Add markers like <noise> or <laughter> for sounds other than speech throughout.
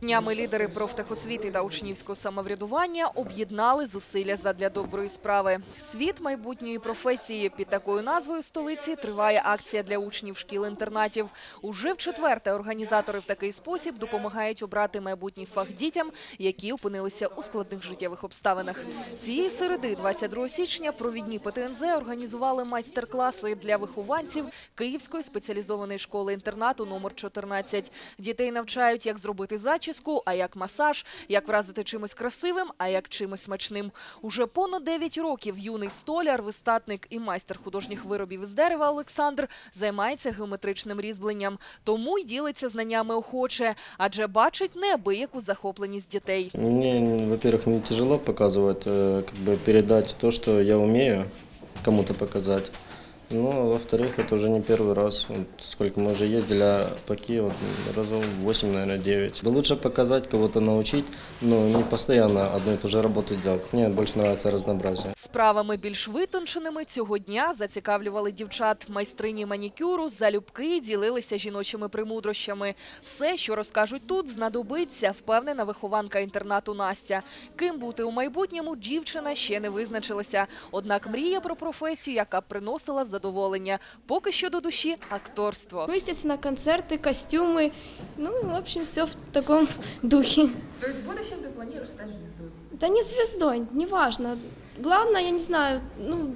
Днями лідери профтехосвіти та учнівського самоврядування об'єднали зусилля задля доброї справи. Світ майбутньої професії під такою назвою столиці триває акція для учнів шкіл-інтернатів. Уже в четверте організатори в такий спосіб допомагають обрати майбутній фах дітям, які опинилися у складних життєвих обставинах. Цієї середи, 22 січня, провідні ПТНЗ організували майстер-класи для вихованців Київської спеціалізованої школи-інтернату номер 14. Дітей навчають, як зробити зачіску, а як масаж, як вразити чимось красивим, а як чимось смачним. Уже понад 9 років юний столяр, вистатник і майстер художніх виробів із дерева Олександр займається геометричним різьбленням. Тому й ділиться знаннями охоче, адже бачить неабияку захопленість дітей. Мне, во-первых, не тяжело показывать, э, как бы передать то, что я умею, кому-то показать. Ну, а во-вторых, это уже не первый раз. Вот сколько мы уже ездили а по Киеву, разом 8, наверное, 9. Да лучше показать, кого-то научить, но не постоянно одну и ту же работу делать. Мне больше нравится разнообразие. Справами більш витонченими цього дня зацікавлювали дівчат. Майстрині манікюру залюбки ділилися жіночими примудрощами. Все, що розкажуть тут, знадобиться, впевнена вихованка інтернату Настя. Ким бути у майбутньому, дівчина ще не визначилася. Однак мріє про професію, яка б приносила задоволення. Поки що до душі – акторство. Ну, естественно, концерты, костюмы. Ну, в общем, все в таком <laughs> духе. То есть в будущем ты планируешь стать звездой? Да не звездой, неважно. Главное, я не знаю, ну,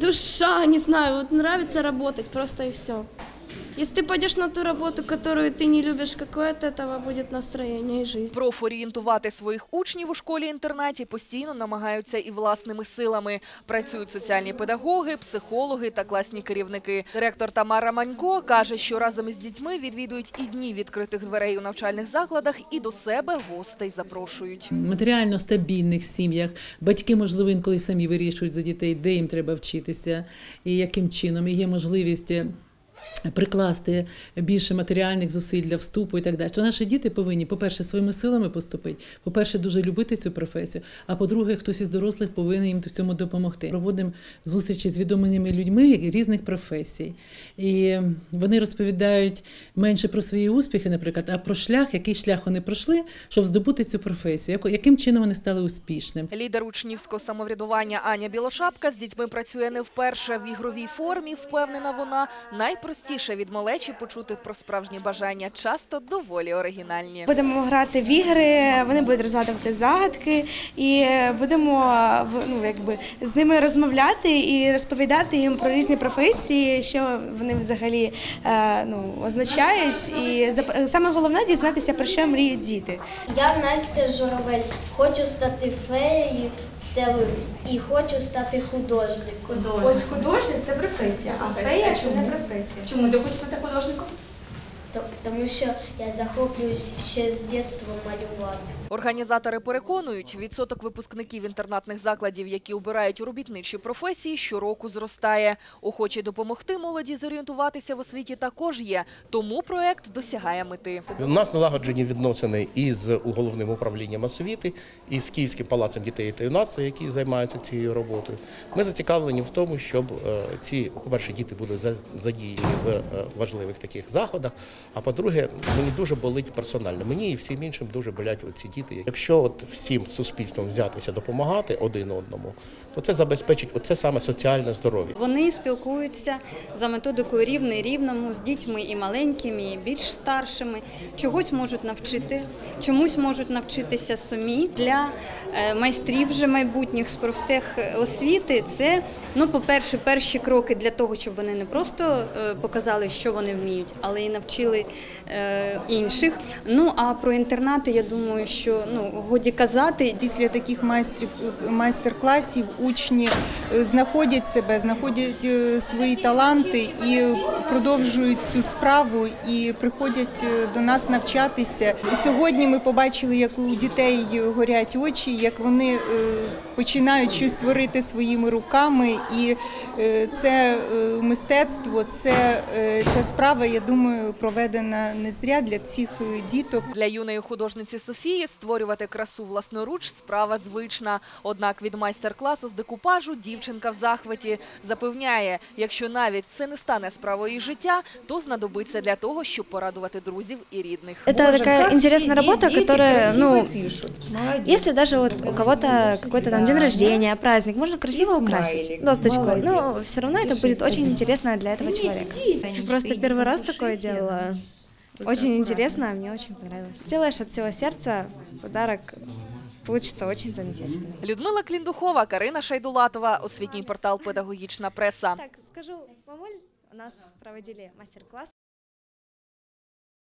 душа, не знаю, вот нравится работать, просто и все. Если ты пойдешь на ту работу, которую ты не любишь, какое от этого будет настроение и жизнь? Профорієнтувати своїх учнів у школі-інтернаті постійно намагаються і власними силами. Працюють соціальні педагоги, психологи та класні керівники. Директор Тамара Манько каже, що разом із дітьми відвідують і дні відкритих дверей у навчальних закладах, і до себе гостей запрошують. матеріально стабільних сім'ях. Батьки, можливо, інколи самі вирішують за дітей, де їм треба вчитися і яким чином. І є можливість. Прикласти більше матеріальних зусиль для вступу і так далі. То наші діти повинні, по-перше, своїми силами поступити, по-перше, дуже любити цю професію. А по-друге, хтось із дорослих повинен їм в цьому допомогти. Проводимо зустрічі з відомими людьми різних професій. І вони розповідають менше про свої успіхи, наприклад, а про шлях, який шлях вони пройшли, щоб здобути цю професію, яким чином вони стали успішним. Лідер учнівського самоврядування Аня Білошапка з дітьми працює не вперше в ігровій формі. Впевнена вона найпростіше від малечі почути про справжні бажання, часто доволі оригінальні. Будемо грати в ігри, вони будуть розгадувати загадки, і будемо ну, якби, з ними розмовляти і розповідати їм про різні професії, що вони взагалі е, ну, означають. І саме головне дізнатися, про що мріють діти. Я Настя Журавель. Хочу стати феєю стелою і хочу стати художником. Ось художник це професія, а фея це не професія. Чому ти хочеш стати художником? То- Тому що я захоплююсь ще з дитинства малювати. Організатори переконують, відсоток випускників інтернатних закладів, які обирають у робітничі професії, щороку зростає. Охочі допомогти молоді зорієнтуватися в освіті також є, тому проект досягає мети. У нас налагоджені відносини із головним управлінням освіти, і з Київським палацем дітей та юнацтва, які займаються цією роботою. Ми зацікавлені в тому, щоб е, ці, по-перше, діти були за- задіяні в е, важливих таких заходах. А по-друге, мені дуже болить персонально. Мені і всім іншим дуже болять ці діти. Якщо от всім суспільством взятися допомагати один одному, то це забезпечить оце саме соціальне здоров'я. Вони спілкуються за методикою рівний рівному з дітьми і маленькими, і більш старшими. Чогось можуть навчити, чомусь можуть навчитися самі. Для е, майстрів вже майбутніх з профтехосвіти це, ну, по-перше, перші кроки для того, щоб вони не просто е, показали, що вони вміють, але і навчили е, інших. Ну а про інтернати, я думаю, що ну годі казати. Після таких майстрів майстер-класів учні е, знаходять себе, знаходять е, свої таланти і продовжують цю справу і приходять до нас навчатися. Сьогодні ми побачили, як у дітей горять очі, як вони починають щось творити своїми руками, і це мистецтво, це ця справа, я думаю, про проведена не зря для цих е, діток. Для юної художниці Софії створювати красу власноруч – справа звична. Однак від майстер-класу з декупажу дівчинка в захваті. Запевняє, якщо навіть це не стане справою її життя, то знадобиться для того, щоб порадувати друзів і рідних. Это такая интересная работа, которая, ну, если даже вот у кого-то какой-то там день рождения, праздник, можно красиво украсить досточкой. Но все равно это будет очень интересно для этого человека. Просто первый раз такое делала. Очень интересно, мне очень понравилось. Делаешь от всего сердца, подарок получится очень замечательно. Людмила Кліндухова, Карина Шайдулатова, освітній портал «Педагогічна преса». Так, скажу, мамуль, у нас проводили мастер-класс